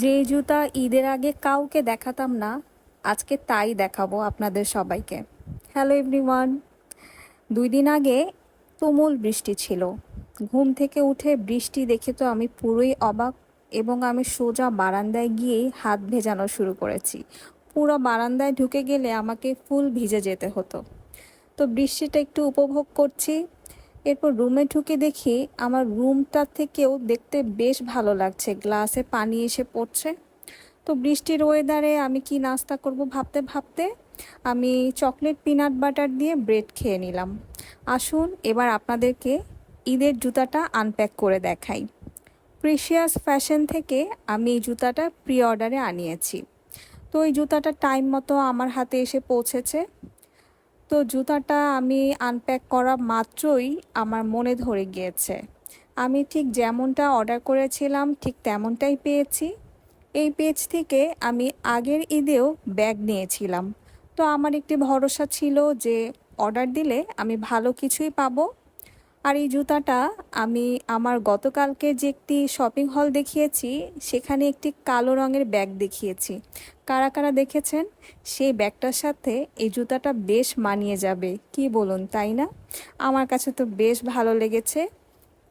যে জুতা ঈদের আগে কাউকে দেখাতাম না, আজকে তাই দেখাবো আপনাদের সবাইকে। হ্যালো এভরিওয়ান দুই দিন আগে তুমুল বৃষ্টি ছিল। ঘুম থেকে উঠে বৃষ্টি দেখে তো আমি পুরোই অবাক এবং আমি সোজা বারান্দায় গিয়েই হাত ভেজানো শুরু করেছি। পুরো বারান্দায় ঢুকে গেলে আমাকে ফুল ভিজে যেতে হতো। তো বৃষ্টিটা একটু উপভোগ করছি। এরপর রুমে ঢুকে দেখি আমার রুমটা থেকেও দেখতে বেশ ভালো লাগছে। গ্লাসে পানি এসে পড়ছে। তো বৃষ্টির ওয়েদারে আমি কি নাস্তা করব ভাবতে ভাবতে আমি চকলেট পিনাট বাটার দিয়ে ব্রেড খেয়ে নিলাম। আসুন এবার আপনাদেরকে ঈদের জুতাটা আনপ্যাক করে দেখাই। প্রিশিয়াস ফ্যাশন থেকে আমি এই জুতাটা প্রি অর্ডারে আনিয়েছি। তো এই জুতাটা টাইম মতো আমার হাতে এসে পৌঁছেছে। তো জুতাটা আমি আনপ্যাক করা মাত্রই আমার মনে ধরে গিয়েছে। আমি ঠিক যেমনটা অর্ডার করেছিলাম, ঠিক তেমনটাই পেয়েছি। এই পেজ থেকে আমি আগের ঈদেও ব্যাগ নিয়েছিলাম। তো আমার একটি ভরসা ছিল যে অর্ডার দিলে আমি ভালো কিছুই পাবো। আর এই জুতাটা আমি আমার গতকালকে যে একটি শপিং হল দেখিয়েছি, সেখানে একটি কালো রঙের ব্যাগ দেখিয়েছি। কারা কারা দেখেছেন? সেই ব্যাগটার সাথে এই জুতাটা বেশ মানিয়ে যাবে। কি বলুন, তাই না? আমার কাছে তো বেশ ভালো লেগেছে।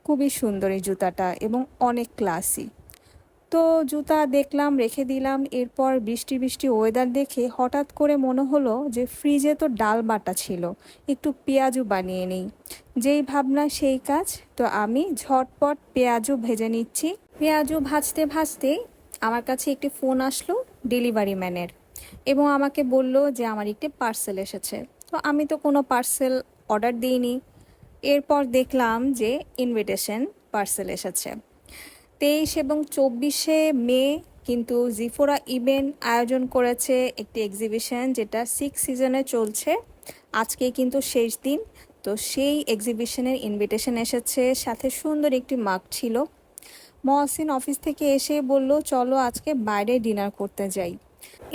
খুবই সুন্দর এই জুতাটা এবং অনেক ক্লাসি তো জুতা দেখলাম, রেখে দিলাম। এরপর বৃষ্টি বৃষ্টি ওয়েদার দেখে হঠাৎ করে মনে হলো যে ফ্রিজে তো ডাল বাটা ছিল। একটু পেঁয়াজও বানিয়ে নিই। যেই ভাবনা, সেই কাজ। তো আমি ঝটপট পেঁয়াজও ভেজে নিচ্ছি। পেঁয়াজও ভাজতে ভাজতে আমার কাছে একটি ফোন আসলো ডেলিভারি ম্যানের এবং আমাকে বলল যে আমার একটি পার্সেল এসেছে। তো আমি তো কোনো পার্সেল অর্ডার দিইনি। এরপর দেখলাম যে ইনভিটেশন পার্সেল এসেছে। তেইশ এবং চব্বিশে মে কিন্তু জিফোরা ইভেন্ট আয়োজন করেছে একটি এক্সিবিশন যেটা সিক্স সিজনে চলছে। আজকে কিন্তু শেষ দিন। তো সেই এক্সিবিশনের ইনভিটেশন এসেছে। সাথে সুন্দর একটি মাগ ছিল। মহসিন অফিস থেকে এসে বলল, চলো আজকে বাইরে ডিনার করতে যাই।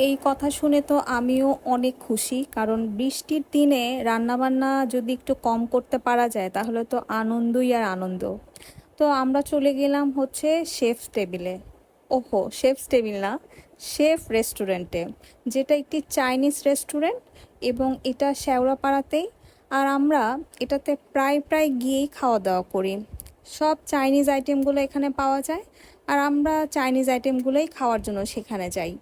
এই কথা শুনে তো আমিও অনেক খুশি, কারণ বৃষ্টির দিনে রান্নাবান্না যদি একটু কম করতে পারা যায়, তাহলে তো আনন্দই আর আনন্দ। তো আমরা চলে গেলাম হচ্ছে শেফ টেবিলে। ওহো, শেফ টেবিল না, শেফ রেস্টুরেন্টে, যেটা একটি চাইনিজ রেস্টুরেন্ট এবং এটা শেওড়াপাড়াতেই। আর আমরা এটাতে প্রায় প্রায় গিয়েই খাওয়া দাওয়া করি। সব চাইনিজ আইটেমগুলো এখানে পাওয়া যায়। আর আমরা চাইনিজ আইটেমগুলোই খাওয়ার জন্য সেখানে যাই।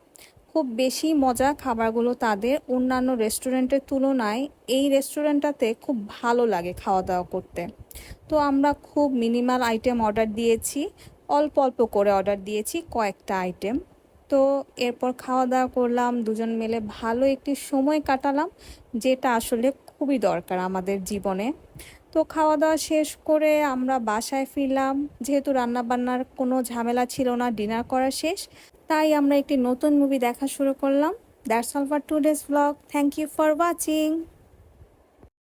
খুব বেশি মজা খাবারগুলো তাদের অন্যান্য রেস্টুরেন্টের তুলনায় এই রেস্টুরেন্টটাতে খুব ভালো লাগে খাওয়া দাওয়া করতে। তো আমরা খুব মিনিমাল আইটেম অর্ডার দিয়েছি, অল্প অল্প করে অর্ডার দিয়েছি কয়েকটা আইটেম। তো এরপর খাওয়া দাওয়া করলাম, দুজন মিলে ভালো একটি সময় কাটালাম, যেটা আসলে খুবই দরকার আমাদের জীবনে। তো খাওয়া দাওয়া শেষ করে আমরা বাসায় ফিরলাম, যেহেতু রান্নাবান্নার কোনো ঝামেলা ছিল না, ডিনার করা শেষ। তাই আমরা একটি নতুন মুভি দেখা শুরু করলাম। That's all for today's blog thank you for watching